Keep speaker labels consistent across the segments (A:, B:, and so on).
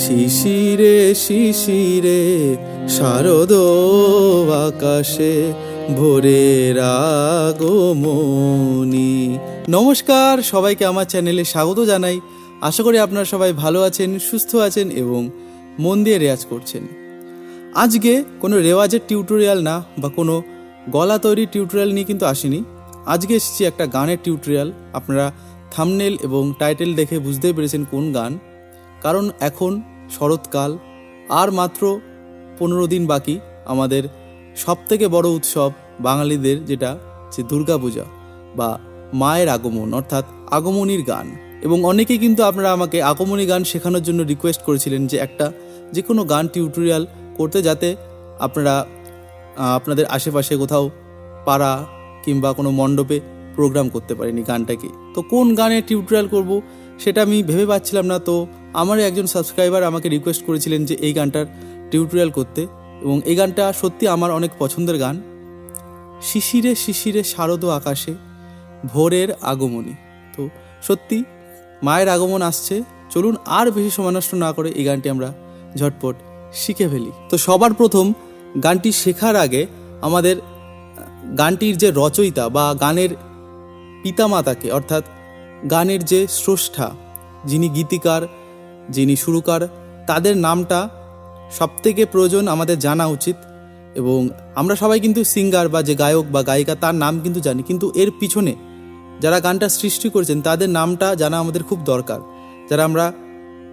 A: শিশিরে শিশিরে, শারদ আকাশে ভোরের আগমনী। নমস্কার, সবাইকে আমার চ্যানেলে স্বাগত জানাই। আশা করি আপনারা সবাই ভালো আছেন, সুস্থ আছেন এবং মন দিয়ে রেয়াজ করছেন। আজকে কোনো রেওয়াজের টিউটোরিয়াল না বা কোনো গলা তৈরি টিউটোরিয়াল নিয়ে কিন্তু আসিনি। আজকে এসেছি একটা গানের টিউটোরিয়াল। আপনারা থামনেল এবং টাইটেল দেখে বুঝতেই পেরেছেন কোন গান। কারণ এখন শরৎকাল, আর মাত্র পনেরো দিন বাকি আমাদের সবথেকে বড় উৎসব বাঙালিদের যেটা যে দুর্গাপূজা বা মায়ের আগমন, অর্থাৎ আগমনীর গান। এবং অনেকেই কিন্তু আপনারা আমাকে আগমনী গান শেখানোর জন্য রিকোয়েস্ট করেছিলেন যে একটা যে কোনো গান টিউটোরিয়াল করতে যাতে আপনারা আপনাদের আশেপাশে কোথাও পাড়া কিংবা কোনো মণ্ডপে প্রোগ্রাম করতে পারেনি গানটাকে। তো কোন গানে টিউটোরিয়াল করব? সেটা আমি ভেবে পাচ্ছিলাম না। তো আমারই একজন সাবস্ক্রাইবার আমাকে রিকোয়েস্ট করেছিলেন যে এই গানটার টিউটোরিয়াল করতে এবং এই গানটা সত্যি আমার অনেক পছন্দের গান। শিশিরে শিশিরে শারদ আকাশে ভোরের আগমনী। তো সত্যি মায়ের আগমন আসছে। চলুন আর বেশি সময় নষ্ট না করে এই গানটি আমরা ঝটপট শিখে ফেলি। তো সবার প্রথম গানটি শেখার আগে আমাদের গানটির যে রচয়িতা বা গানের পিতামাতাকে অর্থাৎ গানের যে স্রষ্টা, যিনি গীতিকার, যিনি সুরকার, তাদের নামটা সবথেকে প্রয়োজন আমাদের জানা উচিত এবং আমরা সবাই কিন্তু সিঙ্গার বা যে গায়ক বা গায়িকা, তার নাম কিন্তু জানি। কিন্তু এর পিছনে যারা গানটা সৃষ্টি করেছেন, তাদের নামটা জানা আমাদের খুব দরকার। যারা আমরা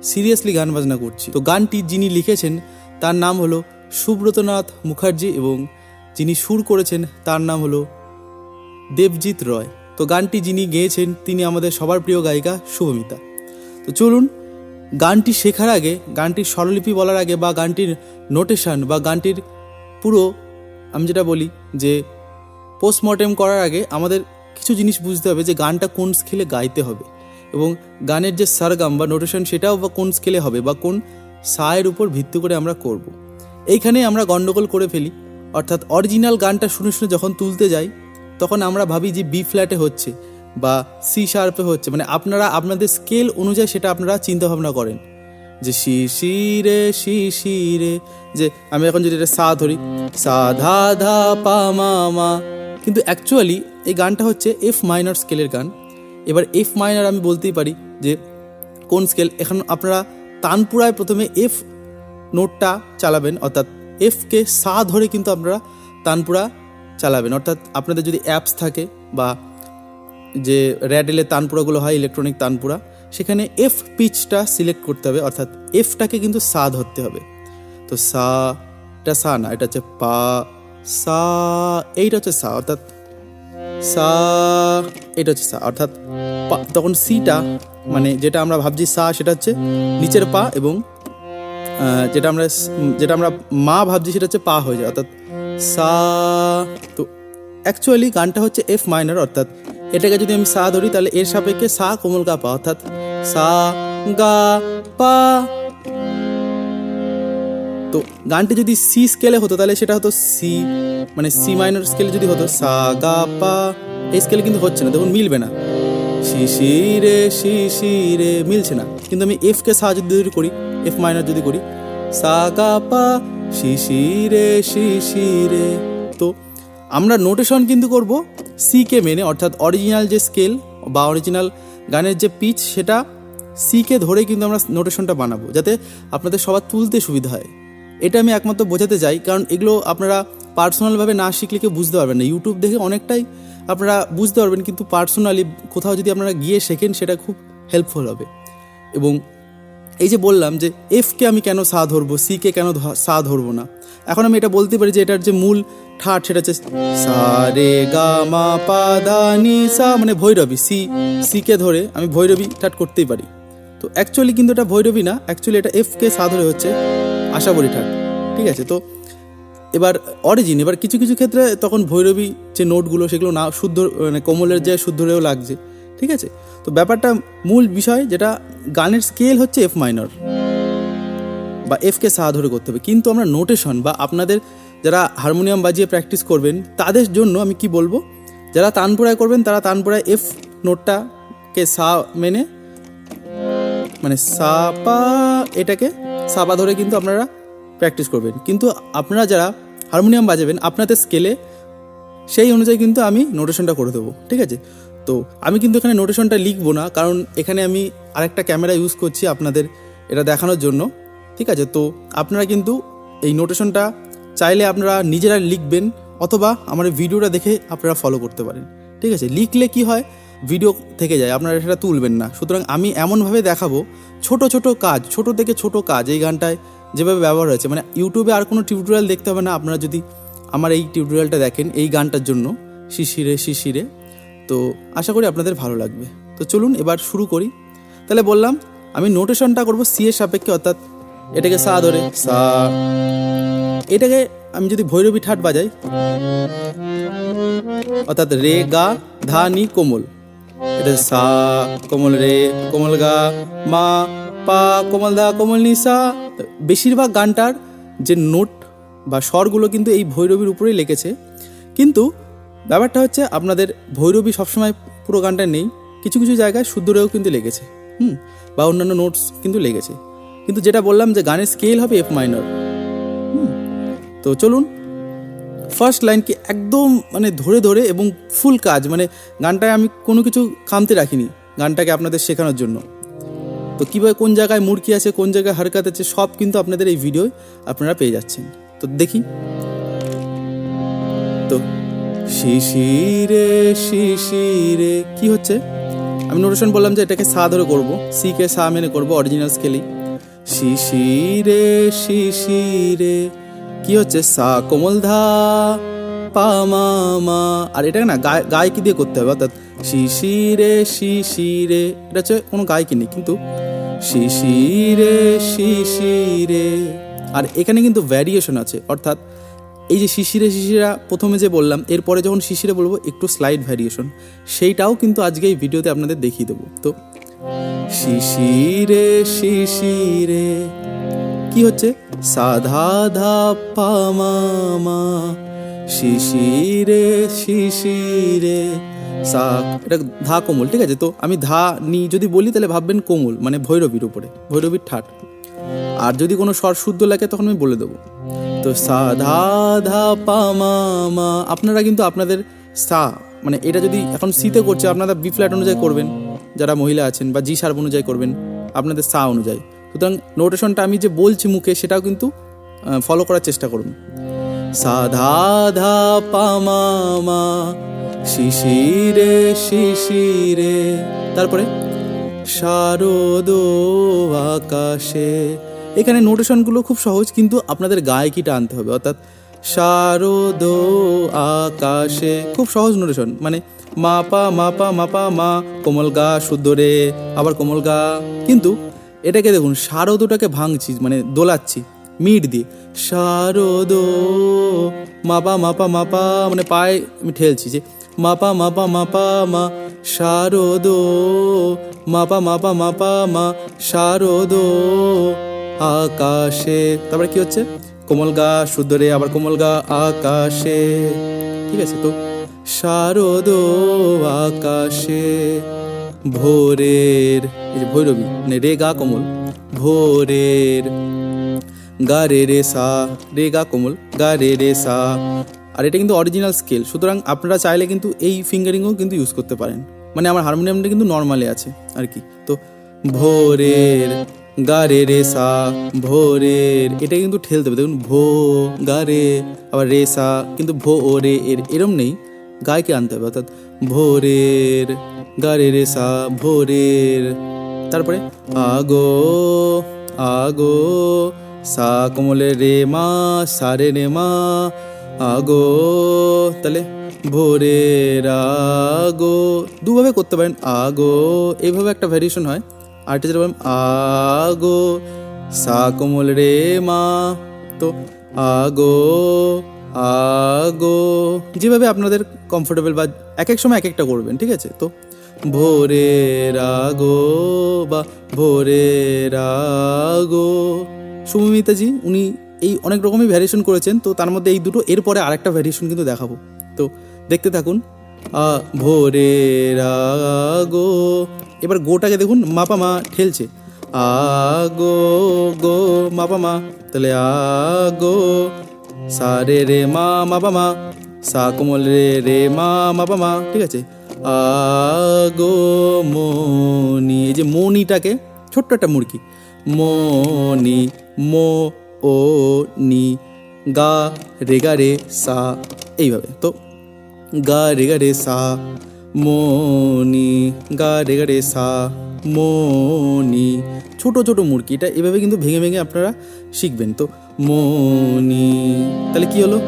A: সিরিয়াসলি গান বাজনা করছি। তো গানটি যিনি লিখেছেন, তার নাম হলো সুব্রতনাথ মুখার্জি এবং যিনি সুর করেছেন, তার নাম হলো দেবজিৎ রয়। তো গানটি যিনি গেয়েছেন, তিনি আমাদের সবার প্রিয় গায়িকা শুভমিতা। তো চলুন, গানটি শেখার আগে, গানটির স্বরলিপি বলার আগে বা গানটির নোটেশন বা গানটির পুরো, আমি যেটা বলি যে, পোস্টমর্টেম করার আগে আমাদের কিছু জিনিস বুঝতে হবে যে গানটা কোন স্কেলে গাইতে হবে। এবং গানের যে সারগাম বা নোটেশন সেটাও বা কোন স্কেলে হবে বা কোন সায়ের উপর ভিত্তি করে আমরা করব। এইখানে আমরা গন্ডগোল করে ফেলি। অর্থাৎ অরিজিনাল গানটা শুনে শুনে যখন তুলতে যাই তখন আমরা ভাবি যে বি ফ্ল্যাটে হচ্ছে বা সি শার্পে হচ্ছে। মানে আপনারা আপনাদের স্কেল অনুযায়ী সেটা আপনারা চিন্তা ভাবনা করেন। যে শিশিরে শিশিরে যে আমি এখন যদি এটা সা ধরি, সা, ধা ধা, পা, মা মা। কিন্তু অ্যাকচুয়ালি এই গানটা হচ্ছে এফ মাইনর স্কেলের গান। এবার এফ মাইনর আমি বলতেই পারি যে কোন স্কেল এখন আপনারা তানপুরায় প্রথমে এফ নোটটা চালাবেন, অর্থাৎ এফকে সা ধরে কিন্তু আপনারা তানপুরা চালাবেন। অর্থাৎ আপনাদের যদি অ্যাপস থাকে বা যে র্যাডেলের তানপুরাগুলো হয় ইলেকট্রনিক তানপুরা, সেখানে এফ পিচটা সিলেক্ট করতে হবে। অর্থাৎ এফটাকে কিন্তু সা ধরতে হবে। তো সা, এটা সা না, এটা হচ্ছে পা, সা, এইটা হচ্ছে সা। অর্থাৎ সা এটা হচ্ছে সা। অর্থাৎ তখন সিটা মানে যেটা আমরা ভাবছি সা, সেটা হচ্ছে নিচের পা এবং যেটা আমরা যেটা আমরা মা ভাবছি সেটা হচ্ছে পা হয়ে যায়। অর্থাৎ সা, তো অ্যাকচুয়ালি গানটা হচ্ছে এফ মাইনর অর্থাৎ এটাকে যদি আমি সা ধরি, তাহলে এর সাপেক্ষে সা কোমল গা পা, অর্থাৎ সা, গা, পা। তো গানটি যদি সি স্কেলে হতো, তাহলে সেটা হতো সি মানে সি মাইনর স্কেলে যদি হতো, সা, গা, পা, এই স্কেলে কিন্তু হচ্ছে না, দেখুন মিলবে না। শিশিরে শিশিরে মিলছে না। কিন্তু আমি এফ কে সা যদি করি এফ মাইনার যদি করি, সা, গা, পা শিশিরে শিশিরে। তো আমরা নোটেশন কিন্তু করব সি কে মেনে অর্থাৎ অরিজিনাল যে স্কেল বা অরিজিনাল গানের যে পিচ সেটা সি কে ধরে কিন্তু আমরা নোটেশনটা বানাবো, যাতে আপনাদের সবার তুলতে সুবিধা হয়। এটা আমি একমাত্র বোঝাতে চাই, কারণ এগুলো আপনারা পার্সোনালভাবে না শিখলে কেউ বুঝতে পারবেন না। ইউটিউব দেখে অনেকটাই আপনারা বুঝতে পারবেন, কিন্তু পার্সোনালি কোথাও যদি আপনারা গিয়ে শেখেন, সেটা খুব হেল্পফুল হবে। এবং এই যে বললাম যে এফকে আমি কেন সা ধরবো সি কে কেন সা ধরবো না? এখন আমি এটা বলতে পারি যে এটার যে মূল ঠাট সেটা হচ্ছে সা মানে ভৈরবী। সি সি কে ধরে আমি ভৈরবী ঠাট করতেই পারি। তো অ্যাকচুয়ালি কিন্তু এটা ভৈরবী না অ্যাকচুয়ালি এটা এফ কে সা ধরে হচ্ছে আশা করি ঠাট। ঠিক আছে? তো এবার অরিজিন এবার কিছু কিছু ক্ষেত্রে তখন ভৈরবী যে নোটগুলো সেগুলো না শুদ্ধ মানে কোমলের যে শুদ্ধরেও লাগছে ঠিক আছে? তো ব্যাপারটা মূল বিষয় যেটা গানের স্কেল হচ্ছে এফ মাইনর বা এফকে সা ধরে করতে হবে। কিন্তু আমরা নোটেশন বা আপনাদের যারা হারমোনিয়াম বাজিয়ে প্র্যাকটিস করবেন, তাদের জন্য আমি কি বলব? যারা তানপুরায় করবেন, তারা তানপুরায় এফ নোটটাকে সা মেনে মানে সা পা এটাকে সাপা ধরে কিন্তু আপনারা প্র্যাকটিস করবেন। কিন্তু আপনারা যারা হারমোনিয়াম বাজাবেন, আপনাদের স্কেলে সেই অনুযায়ী কিন্তু আমি নোটেশনটা করে দেবো। ঠিক আছে? তো আমি কিন্তু এখানে নোটেশনটা লিখব না, কারণ এখানে আমি আরেকটা ক্যামেরা ইউজ করছি আপনাদের এটা দেখানোর জন্য, ঠিক আছে? তো আপনারা কিন্তু এই নোটেশনটা চাইলে আপনারা নিজেরা লিখবেন অথবা আমার ভিডিওটা দেখে আপনারা ফলো করতে পারেন, ঠিক আছে? লিখলে কি হয়? ভিডিও থেকে যায়, আপনারা সেটা তুলবেন না। সুতরাং আমি এমনভাবে দেখাবো, ছোট ছোট কাজ, ছোট থেকে ছোট কাজ, এই গানটায় যেভাবে ব্যবহার হয়েছে মানে ইউটিউবে আর কোনো টিউটোরিয়াল দেখতে হবে না, আপনারা যদি আমার এই টিউটোরিয়ালটা দেখেন, এই গানটার জন্য, শিশিরে শিশিরে তো আশা করি আপনাদের ভালো লাগবে। তো চলুন এবার শুরু করি। তাহলে বললাম, আমি নোটেশনটা করব সি এর সাপেক্ষে, অর্থাৎ এটাকে সা ধরে, সা। এটাকে আমি যদি ভৈরবী ঠাট বাজাই, অর্থাৎ রে, গা, ধা, নি, কোমল। এটা সা, কোমল রে, কোমল গা, মা, পা, কোমল দা কোমল নি, সা। বেশিরভাগ গানটার যে নোট বা স্বরগুলো কিন্তু এই ভৈরবীর উপরেই লেগেছে কিন্তু ব্যাপারটা হচ্ছে আপনাদের ভৈরবী সবসময় পুরো গানটা নেই, কিছু কিছু জায়গায় শুদ্ধরেও কিন্তু লেগেছে। হুম, বা অন্যান্য নোটস কিন্তু লেগেছে। কিন্তু যেটা বললাম যে গানের স্কেল হবে এফ মাইনর তো চলুন ফার্স্ট লাইনকে একদম মানে ধরে ধরে এবং ফুল কাজ মানে গানটায় আমি কোনো কিছু খামতে রাখিনি, গানটাকে আপনাদের শেখানোর জন্য। তো কীভাবে কোন জায়গায় মুরকি আছে, কোন জায়গায় হারকাত আছে, সব কিন্তু আপনাদের এই ভিডিও আপনারা পেয়ে যাচ্ছেন। তো দেখি। শিশিরে শিশিরে। কি হচ্ছে? আমি নোটেশন বললাম যে এটাকে সা ধরে করব। সি কে সা মেনে করব অরিজিনাল স্কেলেই শিশিরে শিশিরে। কি হচ্ছে? সা কোমল ধা, পা মা মা। আর এটাকে না গায় গায়কি দিয়ে করতে হবে, অর্থাৎ শিশিরে শিশিরে। এটা হচ্ছে কোনো গায়কি নেই, কিন্তু শিশিরে শিশিরে। আর এখানে কিন্তু ভ্যারিয়েশন আছে, অর্থাৎ এই যে শিশিরে শিশিরা প্রথমে যে বললাম, এরপরে যখন শিশিরে বলব, একটু স্লাইড ভ্যারিয়েশন সেইটাও কিন্তু আজকে এই ভিডিওতে আপনাদের দেখিয়ে দেবো। তো, শিশিরে শিশিরে, কি হচ্ছে? সাধা ধা পা মা মা শিশিরে শিশিরে, সা, এটা ধা কোমল, ঠিক আছে? তো আমি ধা, নি যদি বলি তাহলে ভাববেন কোমল মানে ভৈরবীর উপরে, ভৈরবীর ঠাট। আর যদি কোনো স্বর শুদ্ধ লাগে তখন আমি বলে দেবো। তো সা, ধা ধা, পা, মা মা, আপনারা কিন্তু আপনাদের সা মানে এটা যদি এখন সিতে করছে, আপনারা বি ফ্ল্যাট অনুযায়ী করবেন, যারা মহিলা আছেন বা জি সার্ভ অনুযায়ী করবেন, আপনাদের সা অনুযায়ী। সুতরাং নোটেশনটা আমি যে বলছি মুখে, সেটাও কিন্তু ফলো করার চেষ্টা করুন। সা, ধা ধা, পা, মা মা, শিশিরে শিশিরে, তারপরে, শারদ আকাশে এখানে নোটেশনগুলো খুব সহজ, কিন্তু আপনাদের গায়কিটা আনতে হবে, অর্থাৎ শারদ আকাশে, খুব সহজ নোটেশন মানে মা পা মা পা মা পা মা কোমল গা, শুদ্ধ রে, আবার কোমল গা, কিন্তু এটাকে দেখুন শারদটাকে ভাঙছি মানে দোলাচ্ছি, মিট দিয়ে শারদ মাপা মাপা মাপা মানে পায়ে আমি ঠেলছি যে, মাপা মাপা মাপা, মা শারদ মাপা মাপা মাপা, মা শারদ আকাশে। তারপরে কি হচ্ছে? কোমল গা শুদ্ধ রে, আবার কোমল গা আকাশে। ঠিক আছে তো? শারদ আকাশে। ভোরের ভৈরবী মানে রে গা কোমল, ভোরের। গা রে রে সা, রে গা কোমল, গা রে রে সা। আর এটা কিন্তু অরিজিনাল স্কেল সুতরাং আপনারা চাইলে কিন্তু এই ফিঙ্গারিংও কিন্তু ইউজ করতে পারেন। মানে আমার হারমোনিয়ামটা কিন্তু নর্মালে আছে, আর কি। তো ভোরের গা রে রে সা ভোরের, এটা কিন্তু ঠেলতে হবে। দেখুন, ভো গা রে আবার রে সা কিন্তু ভো, ও, রে, এর এরম নেই। গায়কে আনতে হবে, অর্থাৎ ভোরের গা রে রে সা ভোরের। তারপরে, আগো আগো, সা কোমলে রে মা, সা রে রে মা, আগো, তাহলে ভোরের, আগো, দুভাবে করতে পারেন, আগো এইভাবে একটা ভ্যারিয়েশন হয়। আরেকটা যেটা বললাম, আগো সা রে মা, তো আগো আগো। যেভাবে আপনাদের কমফোর্টেবল বা এক এক সময় এক একটা করবেন, ঠিক আছে? তো ভোরের আগো বা ভোরের আগো সুমিতাজি উনি এই অনেক রকমই ভ্যারিয়েশন করেছেন, তো তার মধ্যে এই দুটো, এরপরে আরেকটা ভ্যারিয়েশন কিন্তু দেখাবো। তো, দেখতে থাকুন। আ ভোরের আগো এবার গোটাকে দেখুন মাপা মা ঠেলছে আ গো গো মা তাহলে আ গো সা রে রে মা মা পা মা সা কোমল রে রে মা মা পা মা ঠিক আছে? আ গো মনি, এই যে মনিটাকে, ছোট্ট একটা মুরগি। মনি, মো, ও, নি, গা, রে গা, রে, সা, এইভাবে। তো গা রে গা রে সা, মনি গা রে গা রে সা, মনি। ছোট ছোট মুরগি, এটা এভাবে কিন্তু ভেঙে ভেঙে আপনারা শিখবেন। তো মনি, তাহলে কি হলো?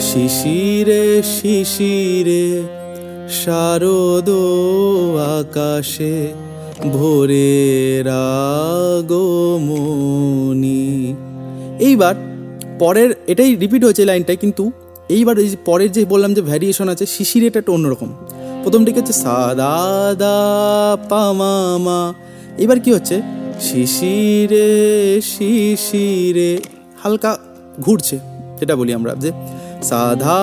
A: শিশিরে শিশিরে, শারদ আকাশে ভোরে আগমনি। এইবার পরের, এটাই রিপিট হয়েছে লাইনটা কিন্তু এইবার এই পরের যে বললাম যে ভ্যারিয়েশন আছে, শিশির এটা একটু অন্যরকম। প্রথমটিকে হচ্ছে সাদা দা পামামা এবার কি হচ্ছে? শিশিরে শিশিরে, হালকা ঘুরছে, যেটা বলি আমরা, যে সাধা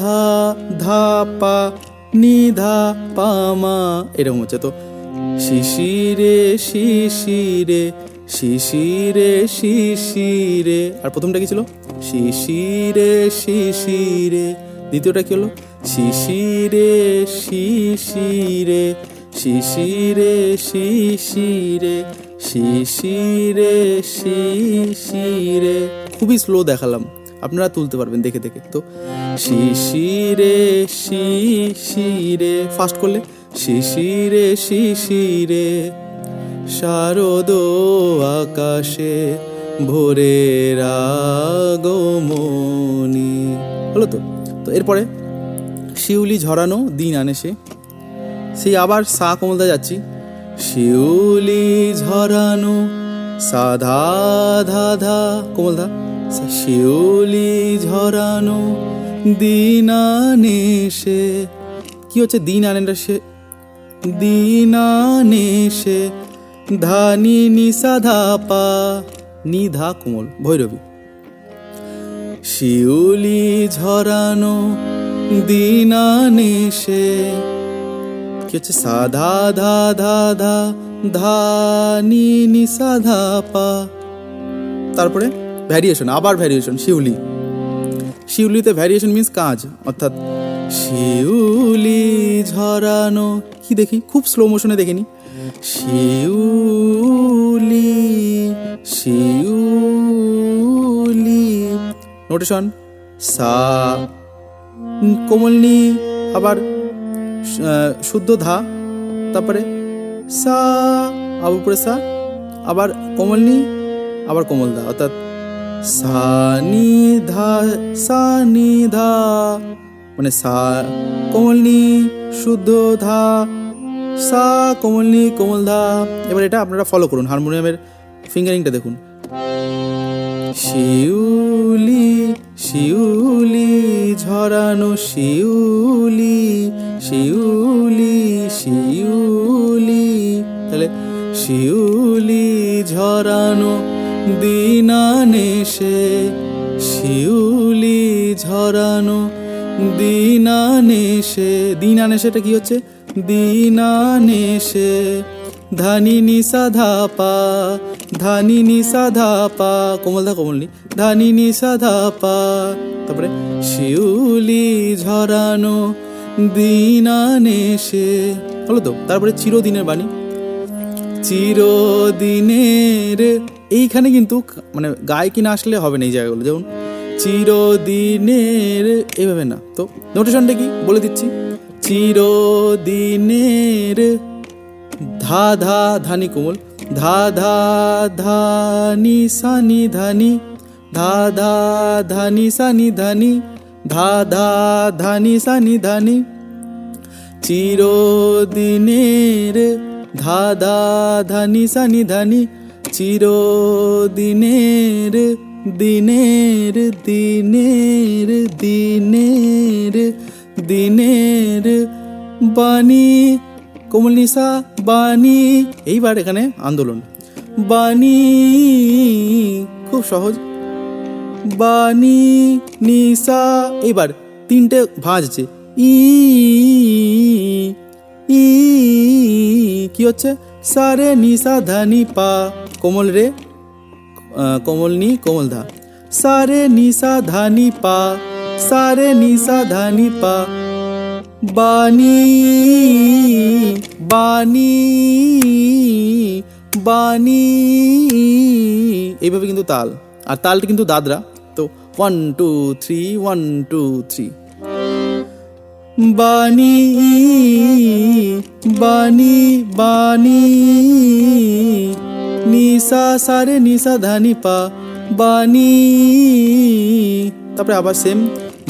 A: ধা ধা পা নিধা পামা এরকম হচ্ছে। তো শিশিরে শিশিরে শিশিরে শিশিরে। আর প্রথমটা কি ছিল? শিশিরে শিশিরে। দ্বিতীয়টা কি হলো? শিশিরে শিশিরে। শিশিরে শিশিরে। শিশিরে শিশিরে। খুবই স্লো দেখালাম। আপনারা তুলতে পারবেন দেখে দেখে। তো শিশিরে শিশিরে। ফাস্ট করলে? শিশিরে শিশিরে। শারদ আকাশে ভোরের আগমনি। হলো তো? তো এরপরে শিউলি ঝরানো দিন আনে সে। সেই আবার সা কোমলদা যাচ্ছি। শিউলি ঝরানো সাধা ধা ধা। কোমলদা শিউলি ঝরানো দিন আনে সে। কি হচ্ছে দিন আনেটা সে? দিন আনে সে। ধানি নিসা ধা পা নিধা কোমল, ভৈরবী। শিউলি ঝরানো দিনানে সে কি হচ্ছে? সাধা, ধা ধা ধা ধা নি নি সাধা পা তারপরে ভ্যারিয়েশন আবার ভ্যারিয়েশন শিউলি। শিউলিতে ভ্যারিয়েশন মিন্স কাজ, অর্থাৎ শিউলি ঝরানো, কি দেখি? খুব স্লো মোশনে দেখিনি। শিউলি শিউলি। নোটেশন সা। কোমলনি, আবার শুদ্ধ ধা। তারপরে সা, আবার উপরে সা। আবার কোমলনি, আবার কোমল ধা। অর্থাৎ সা নি ধা সা নি ধা। মানে সা, কোমলনি, শুদ্ধ ধা। সা কোমলনি কোমল ধা। এবার এটা আপনারা ফলো করুন হারমোনিয়ামের ফিঙ্গারিংটা দেখুন। শিউলি শিউলি, ঝরানো শিউলি শিউলি শিউলি। তাহলে শিউলি, ঝরানো দিনানে সে শিউলি, ঝরানো দিনানে সে দিনানে সেটা কি হচ্ছে? দিনানে সে ধানি নি সাধা পা ধানি নি সাধা পা কোমল ধা কোমলনি ধানি নি সাধা পা তারপরে শিউলি ঝরানো দিনানে বলো তো, তারপরে চিরদিনের বাণী। চিরদিনের, এইখানে কিন্তু মানে গায়ে কিনা আসলে হবে না এই জায়গাগুলো যেমন চিরদিনের এইভাবে না। তো নোটেশনটা কি? বলে দিচ্ছি। চিরদিনের। ধা ধা ধানি কোমল। ধা ধা ধানি সানি ধানি ধা ধা ধানি সানি ধানি ধা ধা ধানি সানি ধানি চিরদিনের। ধা ধা ধানি সানি ধানি চিরদিনের। দিনের দিনের দিনের। দিনের বাণী নিশা বাণী, এইবার এখানে আন্দোলন। বাণী খুব সহজ। বাণী, নিশা, এইবার তিনটে ভাঁজ আছে ই ই, কি হচ্ছে? সারে নি সা ধা পা, কোমল রে কোমল নি, কোমল ধা। সারে নি সা ধা নি পা সারে নি সা ধা নি পা বানি বানি বানি এইভাবে কিন্তু তাল আর তালটা কিন্তু দাদরা তো one two three one two three বানি বানি বানি নিসা সারে নিসা ধানি পা বানি তারপরে আবার সেম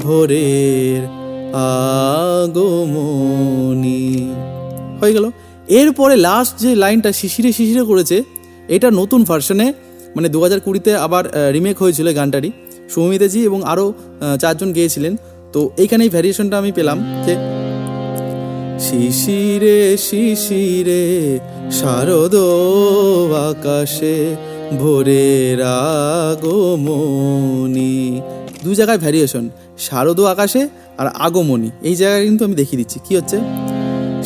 A: ভোরের আগমনি। হয়ে গেল। এরপরে লাস্ট যে লাইনটা শিশিরে শিশিরে করেছে, এটা নতুন ভার্সনে মানে দু হাজার কুড়িতে আবার রিমেক হয়েছিল গানটারই। সৌমিতাজি এবং আরও চারজন গেয়েছিলেন। তো এইখানে এই ভ্যারিয়েশনটা আমি পেলাম যে, শিশিরে শিশিরে শারদ আকাশে ভোরের আগমনি। দু জায়গায় ভ্যারিয়েশন শারদ আকাশে আর আগমনী। এই জায়গায় কিন্তু আমি দেখিয়ে দিচ্ছি, কি হচ্ছে?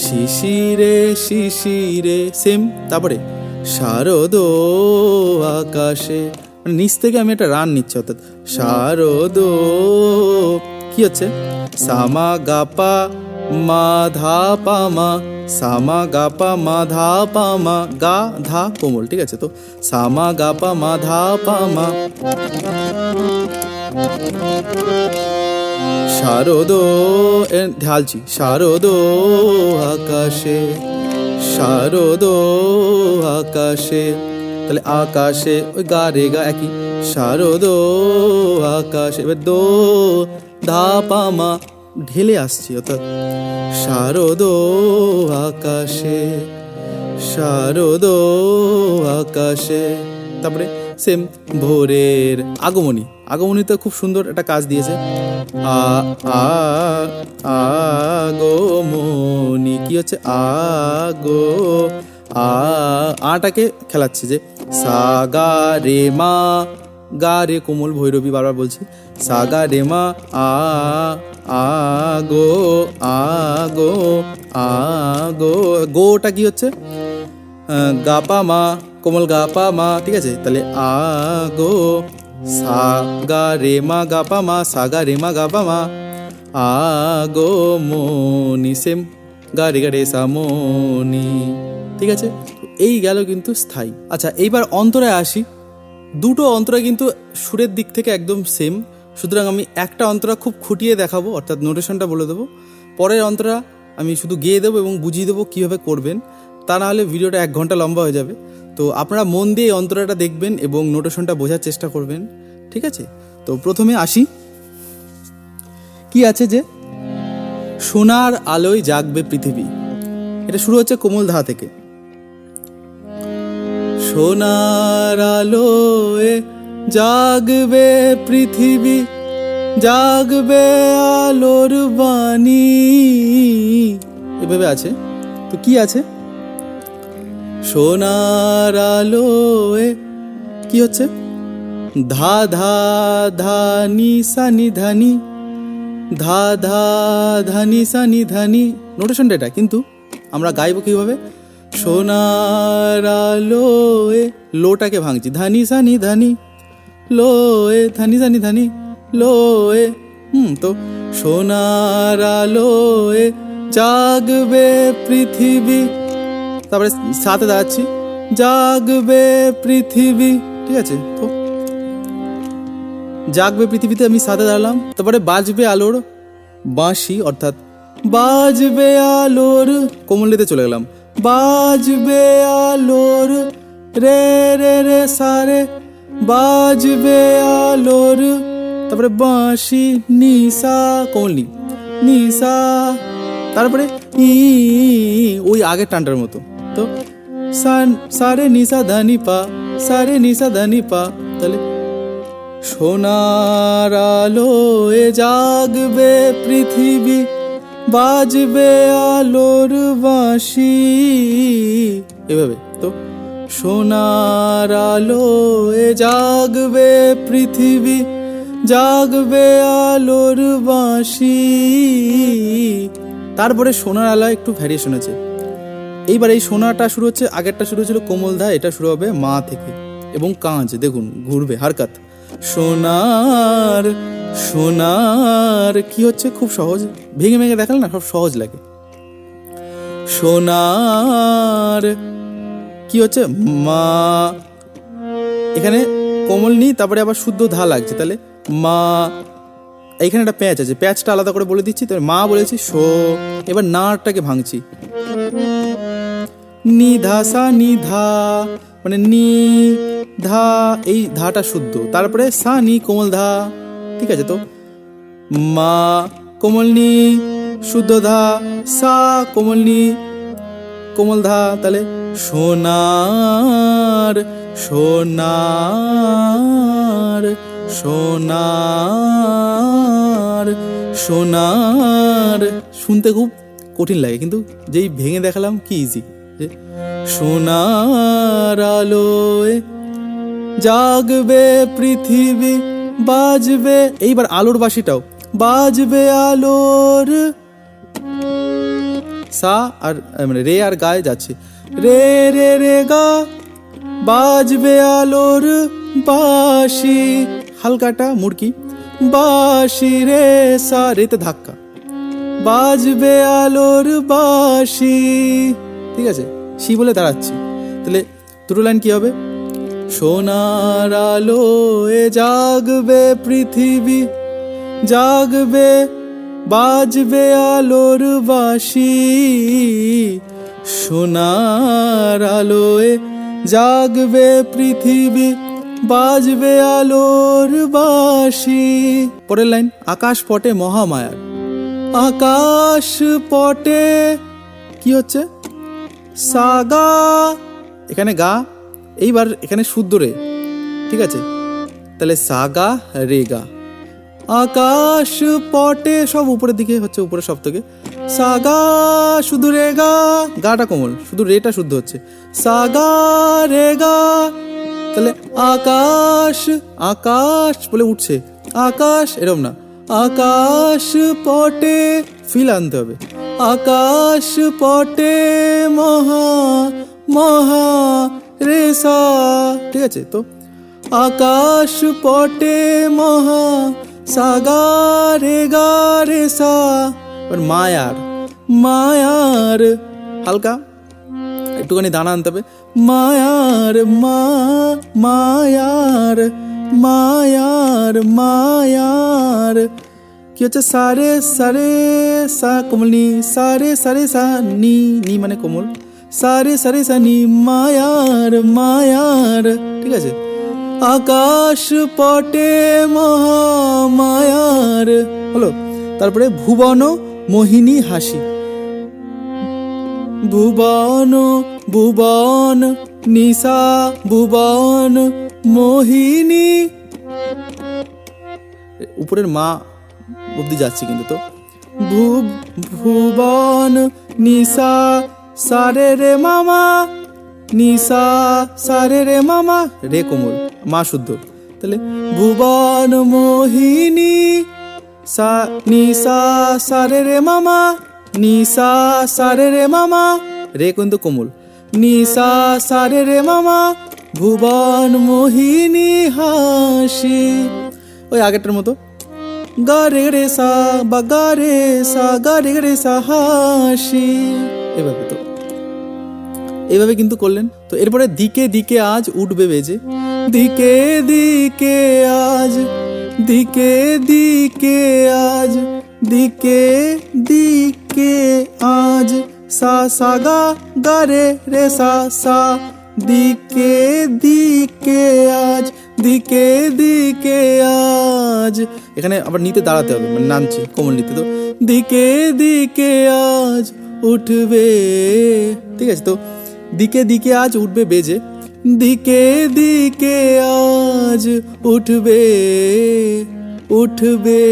A: শিশিরে শিশিরে সেম তারপরে শারদ আকাশে। মানে নিচ থেকে আমি একটা রান নিচ্ছি, অর্থাৎ শারদ কি হচ্ছে? সামা গাপা মা ধা পা সামা গাপা মা ধা পা গা, ধা, কোমল, ঠিক আছে তো? সামা গাপা মা ধা পা মা শারদ ঢালছি, শারদ আকাশে শারদ আকাশে। তাহলে আকাশে ওই গা রে গা একই। শারদ আকাশে, এবার দো ধা পা মা ঢেলে আসছি, অর্থাৎ শারদ আকাশে শারদ আকাশে। তারপরে সেম ভোরের আগমনী। আগমনীতে খুব সুন্দর একটা কাজ দিয়েছে। আ আ, আগমনী। কি হচ্ছে? আগো, আ, আটাকে খেলাচ্ছে যে, সা, গা, রে, মা। গা, রে, কোমল ভৈরবী বারবার বলছি। সা, গা, রে, মা, আ আগো আগো আগো। গোটা কি হচ্ছে? গাপা মা কোমল গাপা মা ঠিক আছে? তাহলে আ গো সা গা রে মা গাপা মা সা গা রে মা গাপা মা আ গো মনি সেম। গা রে গা রে সা, মনি। ঠিক আছে? এই গেল কিন্তু স্থায়ী। আচ্ছা এইবার অন্তরায় আসি। দুটো অন্তরা কিন্তু সুরের দিক থেকে একদম সেম। সুতরাং আমি একটা অন্তরা খুব খুঁটিয়ে দেখাবো, অর্থাৎ নোটেশনটা বলে দেবো। পরের অন্তরা আমি শুধু গেয়ে দেবো এবং বুঝিয়ে দেবো কীভাবে করবেন, তা না হলে ভিডিওটা এক ঘণ্টা লম্বা হয়ে যাবে। তো আপনারা মন দিয়ে এই অন্তরাটা দেখবেন এবং নোটেশনটা বোঝার চেষ্টা করবেন, ঠিক আছে? তো প্রথমে আসি। কি আছে যে? সোনার আলোয় জাগবে পৃথিবী। এটা শুরু হচ্ছে কোমল ধা থেকে। সোনার আলোয় জাগবে পৃথিবী, জাগবে আলোর বাণী। এভাবে আছে? তো কি আছে? সোনার আলোয় কি হচ্ছে? ধা ধা ধা, নি, সা ধানি ধা ধা ধানি সা, নি ধানি নোটেশনটা এটা কিন্তু আমরা গাইবো কীভাবে? সোনার আলোয় লোটাকে ভাঙছি। ধানি সা নি। লোয়ে ধানি ধানি ধানি হুম, তো সোনার জাগবে পৃথিবী। তারপরে সাথে দাঁড়াচ্ছি। জাগবে পৃথিবী, ঠিক আছে, তো। জাগবে পৃথিবীতে আমি সাথে দাঁড়ালাম। তারপরে বাজবে আলোর বাঁশি, অর্থাৎ বাজবে আলোর, কোমলিতে চলে গেলাম। বাজবে আলোর, রে রে রে, সারে বাজবে আলোর। তারপরে বাঁশি, নিসা কোমলি নিসা। তারপরে ই, ওই আগের টানটার মতো। তো সারে নিসা ধানি পা, সারে নিসা ধানি পা। তাহলে সোনার আলোয় জাগবে পৃথিবী, বাজবে আলোর বাঁশি। এভাবে, তো সোনার আলোয় জাগবে পৃথিবী, জাগবে আলোর বাঁশি। তারপরে সোনার আলোয় একটু ভ্যারিয়েশন আছে। এইবার এই সোনাটা শুরু হচ্ছে, আগেরটা শুরু হয়েছিল কোমল ধা এটা শুরু হবে মা থেকে এবং কাঁচ। দেখুন, ঘুরবে, হারকাত। সোনার সোনার, কি হচ্ছে? খুব সহজ। ভেঙে ভেঙে দেখালে না, সব সহজ লাগে। সোনার কি হচ্ছে? মা। এখানে কোমল নি তারপরে আবার শুদ্ধ ধা লাগছে। তাহলে মা। এখানে একটা প্যাচ আছে, প্যাচটা আলাদা করে বলে দিচ্ছি, তাহলে মা বলেছি, শো। এবার নাটাকে ভাঙছি। নিধা সা নিধা মানে নি ধা, এই ধাটা শুদ্ধ। তারপরে সা, নি, কোমল ধা। ঠিক আছে তো? মা, কোমল নি, শুদ্ধ ধা, সা, কোমল নি, কোমল ধা, তাহলে সোনার সোনার সোনার সোনার। শুনতে খুব কঠিন লাগে, কিন্তু যেই ভেঙে দেখালাম কি ইজি সোনার আলোয় জাগবে পৃথিবী, বাজবে, এইবার আলোর বাসিটাও, বাজবে আলোর। সা আর মানে রে আর গায়ে যাচ্ছে। রে রে রে গা, বাজবে আলোর বাসি হালকাটা মুড়কি বাসি রে সা রেতে ধাক্কা। বাজবে আলোর বাসি ঠিক আছে, সি বলে দাঁড়াচ্ছি। তাহলে দুটো লাইন কি হবে? সোনার আলোয় জাগবে পৃথিবী, জাগবে, বাজবে আলোর বাসি সোনার আলোয় জাগবে পৃথিবী, বাজবে আলোর বাসি পরের লাইন, আকাশ পটে মহামায়ার। আকাশ পটে, কি হচ্ছে? সাগা। এখানে গা, এইবার এখানে শুদ্ধ রে। ঠিক আছে? তাহলে সাগা, রে গা। আকাশ পটে, সব উপরের দিকে হচ্ছে উপরে সব থেকে। সাগা, শুধু রে গা গাটা কোমল, শুধু রেটা শুদ্ধ হচ্ছে। সাগা রে গা তাহলে আকাশ আকাশ বলে উঠছে। আকাশ এরম না। আকাশ পটে ফিল আনতে হবে। আকাশ পটে মহা মহা রেসা, ঠিক আছে? তো আকাশ পটে মহা, সাগা রে গা রে সা এবার মায়ার মায়ার হালকা, একটুখানি দানা আনতে হবে। মায়ার মা মায়ার মায়ার মায়ার কি হচ্ছে? সারে সারে, সা কোমলনি, সারে সারে, সা নি নি মানে কোমল। সারে সারে, সা নি মায়ার মায়ার ঠিক আছে? আকাশ পটে মহামায়ার। হলো, তারপরে ভুবন মোহিনী হাসি। ভুবন ভুবন নিশা ভুবন মোহিনী। উপরের মা অব্দি যাচ্ছি কিন্তু তো। ভু ভুবন, নিশা, সারে রে মামা, নিশা, সারে রে মামা, রে কোমল, মা শুদ্ধ। তাহলে ভুবন, মোহিনী সা নিশা সারে রে মামা নিশা সারে রে মামা। রে কিন্তু কোমল। নিশা সারে রে মামা, ভুবন মোহিনী হাসি। ওই আগেরটার মতো। গা রে রে সা, বা গা রে সা, গা রে রে সা হাসি। এভাবে তো। এইভাবে কিন্তু করলেন। তো এরপরে দিকে দিকে আজ উঠবে বেজে। দিকে দিকে আজ দিকে দিকে আজ, দিকে দিকে আজ। সা সা, গা গা, রে রে, সা সা। দিকে দিকে আজ, দিকে দিকে আজ। এখানে আবার নিতে দাঁড়াতে হবে মানে নামছি কোমল নিতে। তো দিকে দিকে আজ উঠবে, ঠিক আছে? তো দিকে দিকে আজ উঠবে বেজে। দিকে দিকে আজ উঠবে উঠবে।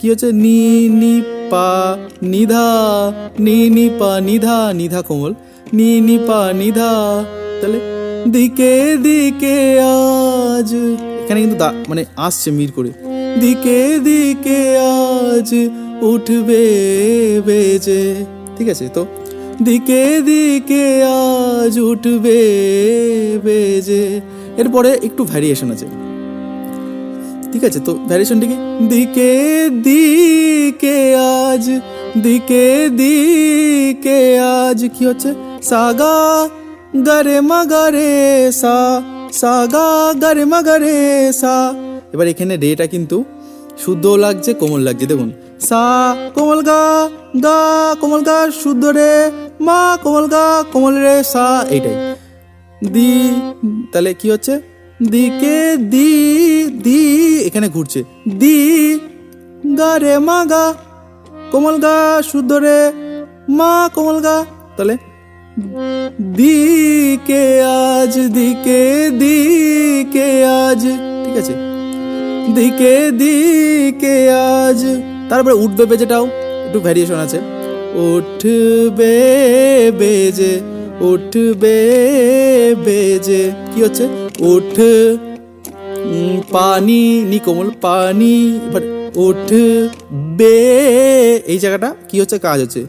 A: কি হচ্ছে? নি নি, পা, নিধা, নি নি, পা, নিধা নিধা কোমল। নি নি, পা, নিধা। তাহলে দিকে দিকে আজ, এখানে কিন্তু মানে আসছে মির করে। দিকে দিকে আজ উঠবে, বেজে। ঠিক আছে, তো দিকে দিকে আজ উঠবে বেজে। এরপরে একটু ভ্যারিয়েশন আছে। ঠিক আছে, তো ভ্যারিয়েশনটা কি? দিকে দিকে আজ, দিকে দিকে আজ কি হচ্ছে? সাগা গারে মাগারে সা, সাগা গারে মাগারে সা। এবার এখানে রেটা কিন্তু শুদ্ধ লাগছে, কোমল লাগছে। দেখুন সা কোমল গা গা কোমল গা শুদ্ধ রে, মা কোমল গা কোমল রে, সা এইটাই। দি, তাহলে কি হচ্ছে? দিকে দি দি এখানে ঘুরছে। দি, গা রে, মা গা কোমল গা শুদ্ধ রে, মা কোমল গা। তাহলে দিকে আজ, দিকে দিকে আজ, ঠিক আছে? দিকে দিকে আজ তারপরে উঠবে বেজেটাও, একটু ভ্যারিয়েশন আছে। উঠবে বেজে উঠবে বেজে, কি হচ্ছে? উঠ পানি, নি কোমল পানি উঠ, বে, এই জায়গাটা কি হচ্ছে? কাজ হচ্ছে।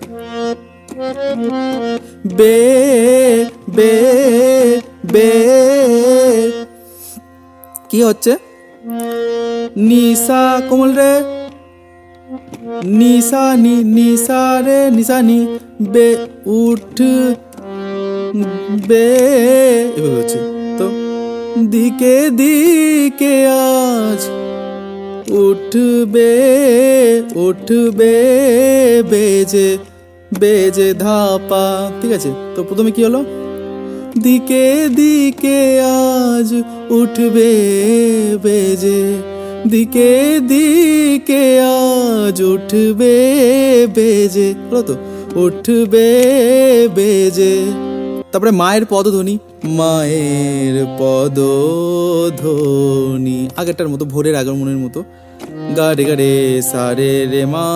A: বে বে বে, কি হচ্ছে? নিসা কোমল রে নিসা নিশারে নিসা রে নিসা নি বে উঠ, বে এভাবে হচ্ছে। তো দিকে দিকে আজ উঠবে উঠবে, বেজে বেজে ধাপা। ঠিক আছে? তো প্রথমে কি হলো? দিকে দিকে আজ উঠবে, বেজে দিকে দিকে আজ উঠবে বেজে তো? উঠবে বেজে। তারপরে মায়ের পদধ্বনি মায়ের পদধ্বনি। আগেরটার মতো, ভোরের আগমনের মতো। গা রে গা রে মা,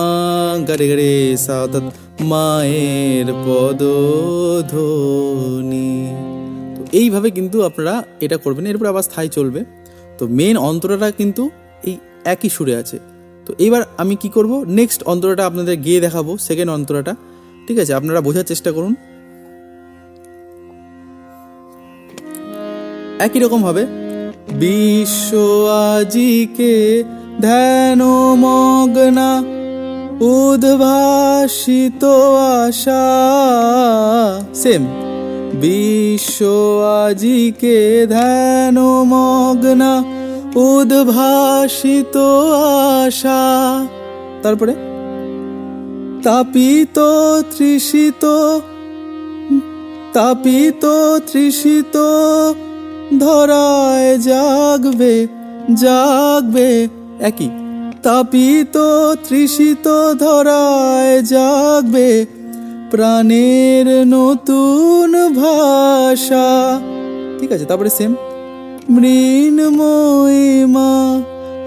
A: গা রে গা রে সা অর্থাৎ মায়ের পদধ্বনি। এইভাবে কিন্তু আপনারা এটা করবেন, এরপরে আবার স্থায়ী চলবে। তো মেন অন্তরাটা কিন্তু এই একই সুরে আছে। তো এইবার আমি কি করব? নেক্সট অন্তরাটা আপনাদের গিয়ে দেখাবো সেকেন্ড অন্তরাটা। ঠিক আছে, আপনারা বোঝার চেষ্টা করুন। একই রকম হবে। বিশ্ব আজিকে ধ্যান মগ্না, উদ্ভাসিত আশা। সেম বিশ্ব আজিকে ধ্যান মগ্না উদ্ভাসিত আশা, তারপরে তাপিত তৃষিত তাপিত তৃষিত, ধরায় জাগবে জাগবে, একই। তাপিত তৃষিত, ধরায় জাগবে, প্রাণের নতুন ভাষা। ঠিক আছে, তারপরে সেম মৃন্ময়ী মা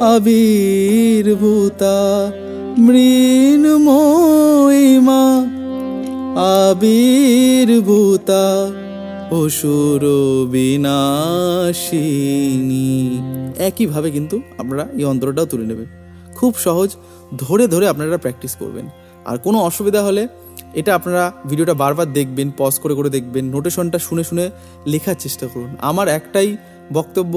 A: আবির্ভূতা মৃন্ময়ী মা আবির্ভূতা, অসুর বিনাশিনী। একইভাবে কিন্তু আপনারা এই অন্তরটাও তুলে নেবেন। খুব সহজ, ধরে ধরে আপনারা প্র্যাকটিস করবেন। আর কোনো অসুবিধা হলে এটা আপনারা ভিডিওটা বারবার দেখবেন পজ করে করে দেখবেন নোটেশনটা শুনে শুনে লেখার চেষ্টা করুন। আমার একটাই বক্তব্য।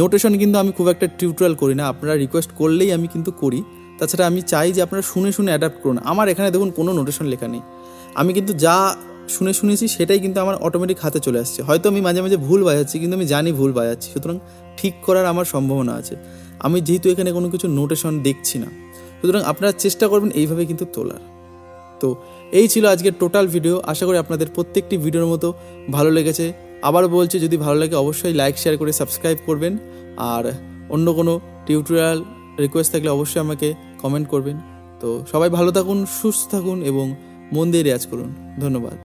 A: নোটেশন কিন্তু আমি খুব একটা টিউটোরিয়াল করি না। আপনারা রিকোয়েস্ট করলেই আমি কিন্তু করি। তাছাড়া আমি চাই যে আপনারা শুনে শুনে অ্যাডাপ্ট করুন। আমার এখানে দেখুন কোনো নোটেশন লেখা নেই। আমি কিন্তু যা শুনে শুনেছি সেটাই কিন্তু আমার অটোমেটিক হাতে চলে আসছে। হয়তো আমি মাঝে মাঝে ভুল বাজাচ্ছি, কিন্তু আমি জানি ভুল বাজাচ্ছি। সুতরাং ঠিক করার আমার সম্ভাবনা আছে। আমি যেহেতু এখানে কোনো কিছু নোটেশন দেখছি না। সুতরাং আপনারা চেষ্টা করবেন এইভাবে কিন্তু তোলার। তো এই ছিল আজকের টোটাল ভিডিও আশা করি আপনাদের প্রত্যেকটি ভিডিওর মতো ভালো লেগেছে। আবার বলছি, যদি ভালো লাগে অবশ্যই লাইক শেয়ার করে সাবস্ক্রাইব করবেন। আর অন্য কোনো টিউটোরিয়াল রিকোয়েস্ট থাকলে অবশ্যই আমাকে কমেন্ট করবেন। তো সবাই ভালো থাকুন, সুস্থ থাকুন এবং মন দিয়ে রেয়াজ করুন। ধন্যবাদ।